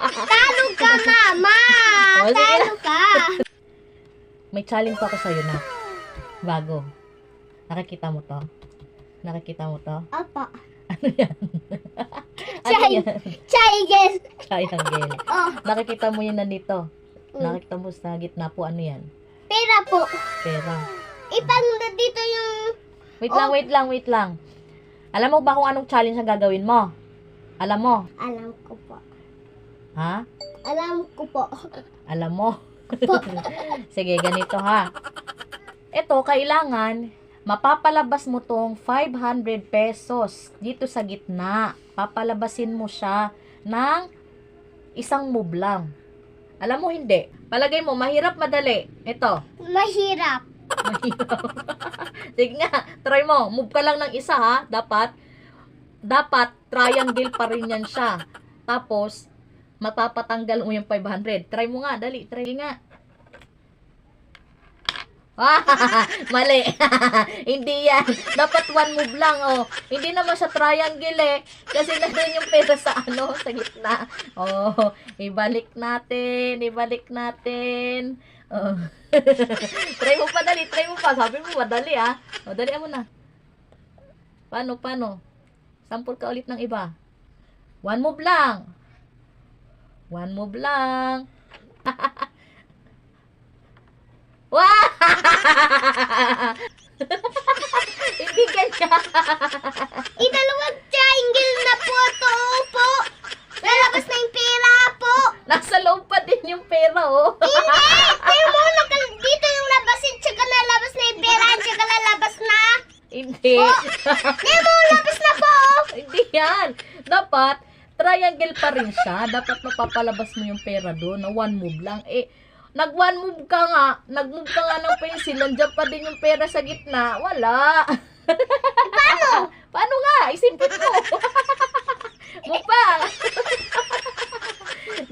Talo ka, mama! Oh, sige. Talo ka! May challenge pa ako sa'yo na. Bago. Nakikita mo to? Nakikita mo to? Apa. Ano yan? ano Chai. yan? Triangle. Oh, Nakikita mo yun nandito. mm. Nakikita mo sa gitna po ano yan? Pera po. Pera. Ipang dito yung... Wait lang, Oh. wait lang, wait lang. Alam mo ba kung anong challenge ang gagawin mo? Alam mo? Alam ko po. Ha? Alam ko po. Alam mo? Sige, ganito ha. Ito, kailangan mapapalabas mo tong 500 pesos dito sa gitna. Papalabasin mo siya ng isang move lang. Alam mo, hindi. Palagay mo, mahirap, madali. Ito. Mahirap. Mahirap. Sige nga, try mo. Move ka lang ng isa ha. Dapat, dapat triangle pa rin yan siya. Tapos, mapapatanggal mo yung 500. Try mo nga, dali. Try nga. Ah, mali. Hindi yan. Dapat one move lang, oh. Hindi naman sa triangle eh. Kasi nandun yung pera sa ano, sa gitna. Oh, ibalik natin, ibalik natin. Oh. try mo pa dali, try mo pa. Sabi mo madali ah. O, dali mo na. Paano, paano? Sample ka ulit ng iba. One move lang. One move lang. Wow! Hindi ganyan. Idalawang triangle na po to po. Lalabas na yung pera po. Nasa loob pa din yung pera, oh. Hindi! Pero mo dito yung labasin, tsaka nalabas na yung pera, tsaka lalabas na. Hindi. Hindi mo, labas na po. Hindi yan. Dapat, triangle pa rin siya. Dapat mapapalabas mo yung pera doon na one move lang. Eh, nag one move ka nga, nag-move ka nga ng pencil, nandiyan pa din yung pera sa gitna. Wala. Paano? Paano nga? Isipin mo. move pa.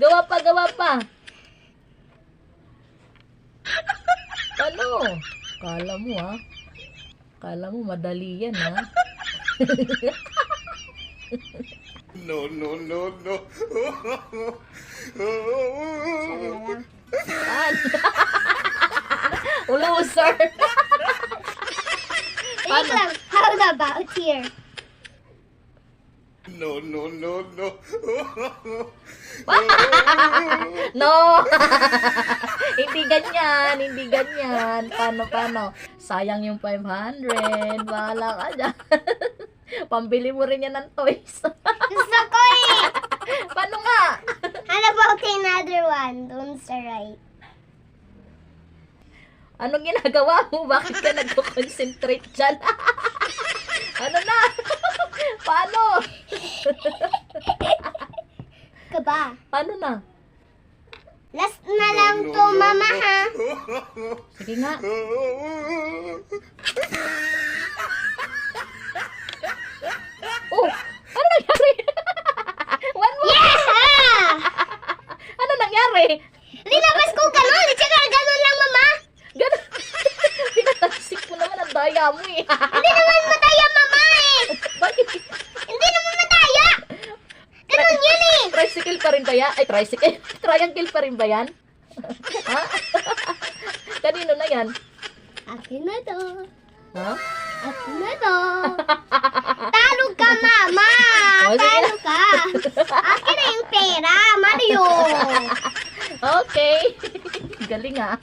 gawa pa, gawa pa. Ano? Kala mo ha? Kala mo madali yan ha? No, no, no, no. Loser. Lang, how about here? No, no, no, no. no. hindi ganyan, hindi ganyan. Paano, paano? Sayang yung 500. Bahala ka dyan. Pambili mo rin yan ng toys. Gusto ko eh. paano nga? How about another one? Doon sa right. Anong ginagawa mo? Bakit ka nagko-concentrate dyan? ano na? paano? Ka ba? Paano na? Last na lang to, mama ha. Sige nga. Daya mo eh. Hindi naman mataya, mama eh. Bakit? Hindi naman mataya. Ganun yun eh. Tricycle pa rin ba yan? Ay, tricycle. Triangle pa rin ba yan? ha? Kanino na yan? Akin na to. Ha? Akin na to. Talo ka, mama. Oh, Talo ka. Akin na yung pera, Mario. Okay. Galing ah.